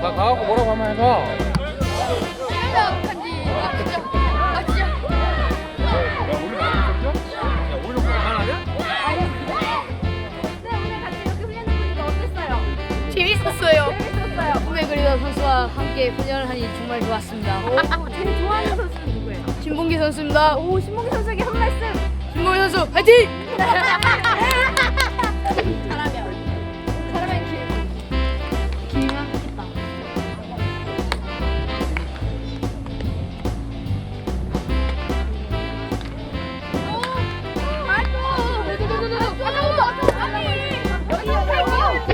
가갖고 뭐라고 한번 해봐. 재밌었어요. 꿈에 그리던 선수와 함께 훈련을 하니 정말 좋았습니다. 오, 제일 좋아하는 선수는 누구예요? 신봉기 선수입니다. 오 신봉기 선수에게 한 말씀. 신봉기 선수 화이팅!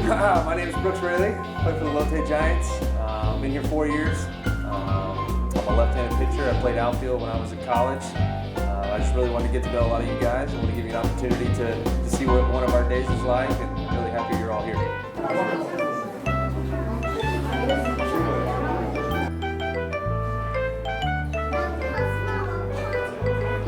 My name is Brooks Rayleigh. I play for the Lotte Giants. Uh, I've been here four years. Um, I'm a left-handed pitcher. I played outfield when I was in college. Uh, I just really wanted to get to know a lot of you guys. I want to give you an opportunity to, to see what one of our days is like, and I'm really happy you're all here.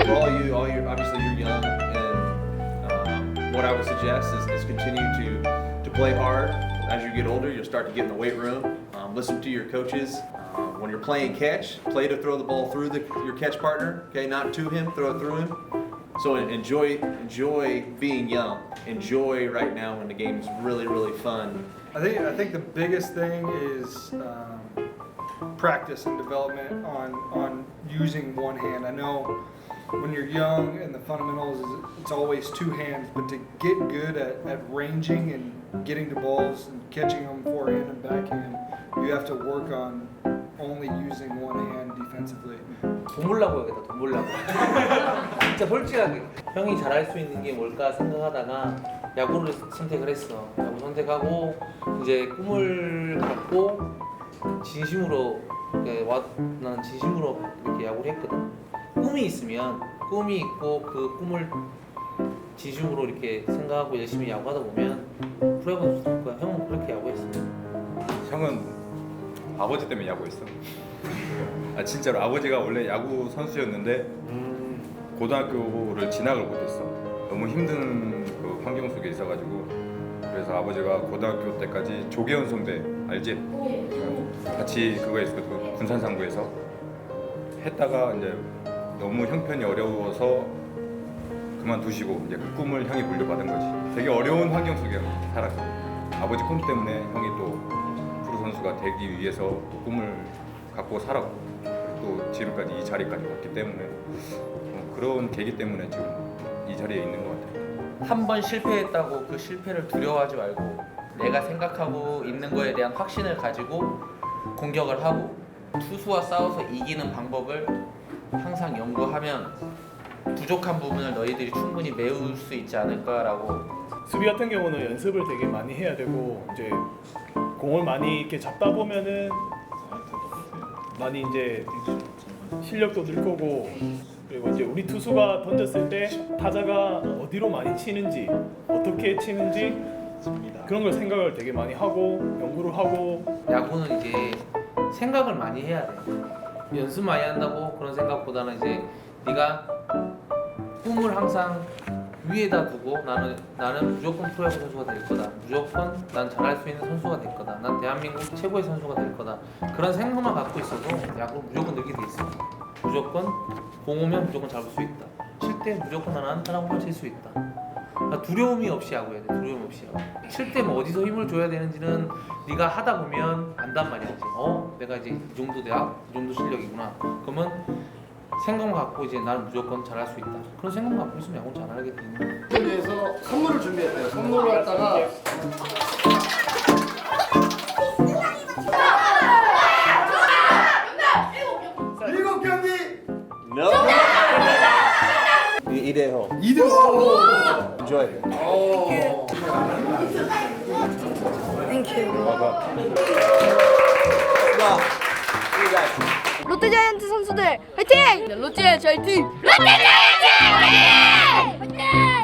All you, all you, obviously you're young, and um, what I would suggest is, is continue to play hard. As you get older, you'll start to get in the weight room. Um, listen to your coaches. Um, when you're playing catch, play to throw the ball through the, your catch partner. Okay, not to him, throw it through him. So enjoy enjoy being young. Enjoy right now when the game's really really fun. I think I think the biggest thing is um, practice and development on on using one hand. I know when you're young and the fundamentals is it's always two hands, but to get good at, at ranging and getting the balls and catching them forehand and backhand, you have to work on only using one hand defensively. 돈 벌라고 해야겠다 돈 벌라고 진짜 솔직하게 형이 잘할 수 있는 게 뭘까 생각하다가 야구를 선택을 했어 야구 선택하고 이제 꿈을 갖고 진심으로 나는 진심으로 이렇게 야구를 했거든 꿈이 있으면 꿈이 있고 그 꿈을 진심으로 이렇게 생각하고 열심히 야구하다 보면 프로야구 선수 될 거야 형은 그렇게 야구했어 형은 아버지 때문에 야구했어. 아 진짜로 아버지가 원래 야구 선수였는데 고등학교를 진학을 못했어. 너무 힘든 그 환경 속에 있어가지고 그래서 아버지가 고등학교 때까지 조계현 선배 알지? 같이 그거에서 그 군산상부에서 했다가 이제 너무 형편이 어려워서 그만두시고 이제 그 꿈을 형이 물려받은 거지. 되게 어려운 환경 속에 살았어. 아버지 꿈 때문에 형이 또 프로 선수가 되기 위해서 또 꿈을 갖고 살았고 또 지금까지 이 자리까지 왔기 때문에 어, 그런 계기 때문에 지금 이 자리에 있는 것 같아요. 한 번 실패했다고 그 실패를 두려워하지 말고 내가 생각하고 있는 거에 대한 확신을 가지고 공격을 하고 투수와 싸워서 이기는 방법을 항상 연구하면 부족한 부분을 너희들이 충분히 메울 수 있지 않을까라고 수비 같은 경우는 연습을 되게 많이 해야 되고 이제 공을 많이 이렇게 잡다 보면은 많이 이제 실력도 늘 거고 그리고 이제 우리 투수가 던졌을 때 타자가 어디로 많이 치는지 어떻게 치는지 그런 걸 생각을 되게 많이 하고 연구를 하고 야구는 이제 생각을 많이 해야 돼. 연습 많이 한다고 그런 생각보다는 이제 네가 꿈을 항상 위에다 두고 나는 나는 무조건 프로야구 선수가 될 거다. 무조건 난 잘할 수 있는 선수가 될 거다. 난 대한민국 최고의 선수가 될 거다. 그런 생각만 갖고 있어도 야구 무조건 늘게 돼 있어. 무조건 공 오면 무조건 잡을 수 있다. 칠 때 무조건 나는 안타랑 홈런 칠수 있다. 그러니까 두려움이 없이 야구해야 돼. 두려움 없이. 칠때뭐 어디서 힘을 줘야 되는지는 네가 하다 보면 안단 말이야. 이제. 어, 내가 이제 이 정도 내가 이 정도 실력이구나. 그러면 생각 갖고 이제 나는 무조건 잘할 수 있다. 그런 생각 갖고 있으면 야구 잘하게 돼 있는 거야. 를 위해서 선물을 준비했대요. 선물을 갖 이대호. 이대호. Enjoy 롯데자이언츠 선수들 화이팅! 네, 롯데 자이언츠 화이팅! 롯데 자이언츠 화이팅! 화이팅!